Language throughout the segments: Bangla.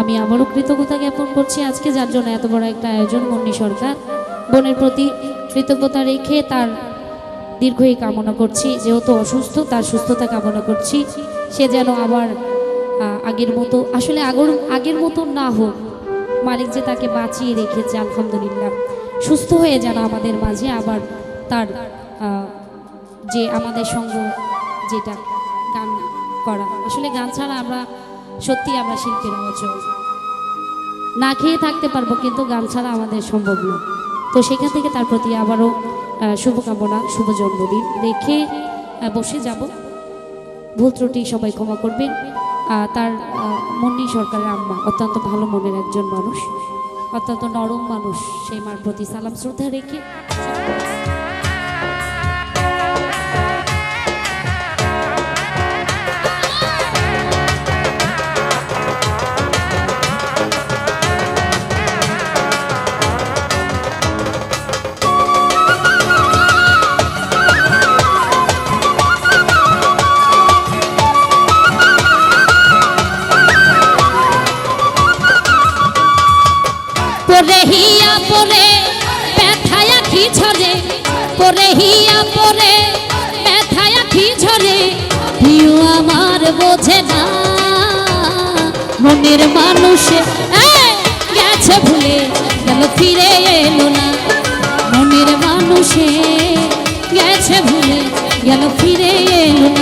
আমি আবারও কৃতজ্ঞতা জ্ঞাপন করছি আজকে, যার জন্য এত বড় একটা আয়োজন মন্নি সরকার। বোনের প্রতি কৃতজ্ঞতা রেখে তার দীর্ঘই কামনা করছি। যেহেতু অসুস্থ, তার সুস্থতা কামনা করছি। সে যেন আবার আগের মতো, আসলে আগর, আগের মতো না হোক, মালিক যে তাকে বাঁচিয়ে রেখেছে, আলহামদুলিল্লাহ। সুস্থ হয়ে যেন আমাদের মাঝে আবার তার যে আমাদের সঙ্গ, যেটা গান করা। আসলে গান ছাড়া আমরা সত্যি আমরা শিল্পীরা অচল না খেয়ে থাকতে পারব কিন্তু গান ছাড়া আমাদের সম্ভব না। তো সেখান থেকে তার প্রতি আবারও শুভকামনা, শুভ জন্মদিন। রেখে বসে যাব। ভুল ত্রুটি সবাই ক্ষমা করবেন তার মুন্নি সরকারের আম্মা, অত্যন্ত ভালো মনের একজন মানুষ, অত্যন্ত নরম মানুষ। সেই মার প্রতি সালাম, শ্রদ্ধা রেখে। পরে হিয়া পরে ব্যথায় কি ঝরে প্রিয় আমার বোঝে না। মনের মানুষে গেছে ভুলে গেল ফিরে এলো না। মনের মানুষে, গেছে ভুলে গেল ফিরে এলো না।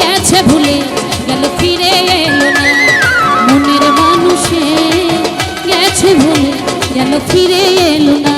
গেছে ভুলে গেল ফিরে এলো না। মনের মানুষে গেছে ভুলে গেল ফিরে এলো না।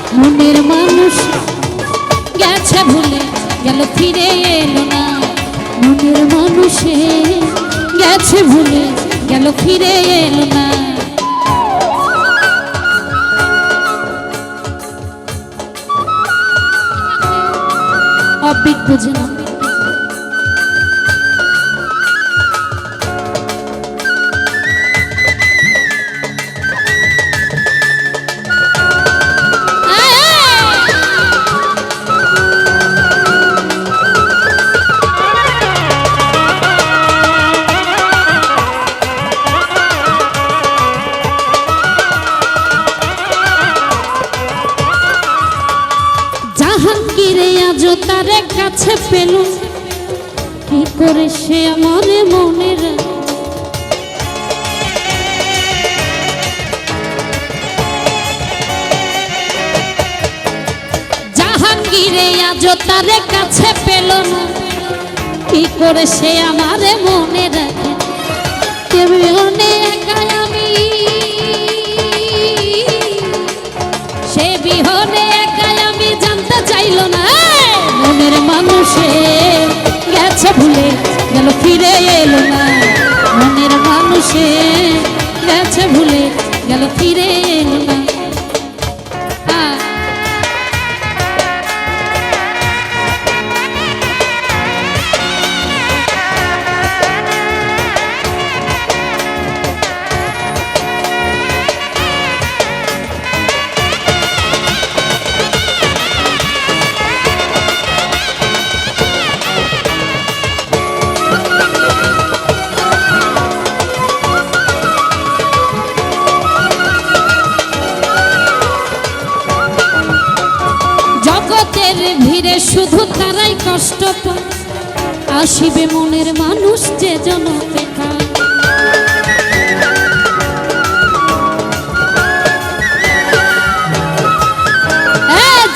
মনের মানুষ গেছে ভুলে, গেল, ফিরে এলো না। মনের মানুষে গেছে ভুলে, গেল, ফিরে এলো না। অবিক বুঝে না। কাছে পেল কি করে সে আমার মনের জাহাঙ্গীরে আজ তার কাছে পেল না কি করে সে আমার মনে রাখে? এলো না। মনের মানুষে গেছে ভুলে গেল ফিরে এলো না। কষ্ট পায়, আসিবে মনের মানুষ যে জন অপেক্ষায়।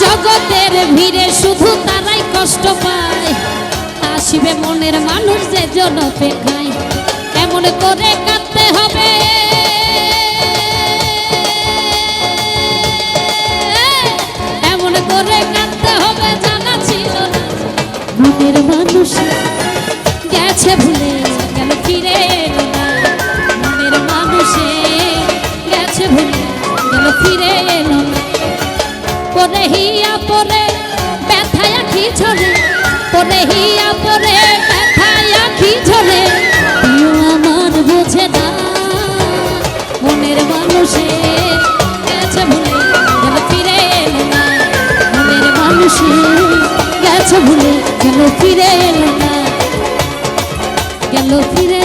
জগতের ভিড়ে শুধু তারাই কষ্ট পায়, আসিবে মনের মানুষ যে জন অপেক্ষায় এমন করে কাঁদতে হবে মানুষ গেছে ভুলে, গেল ফিরে মনের মানুষে গেছে ভুলে, গেল ফিরে এলো পরে হিয়া পরে ব্যথায় আখি ঝরে, পরে হিয়া পরে ব্যথায় আখি ঝরে। আমার বোঝে না, মনের মানুষে গেছে ভুলে, গেল ফিরে এলো মনের মানুষে গেছে ভুলে গেল ফিরে এলো না। গেল ফিরে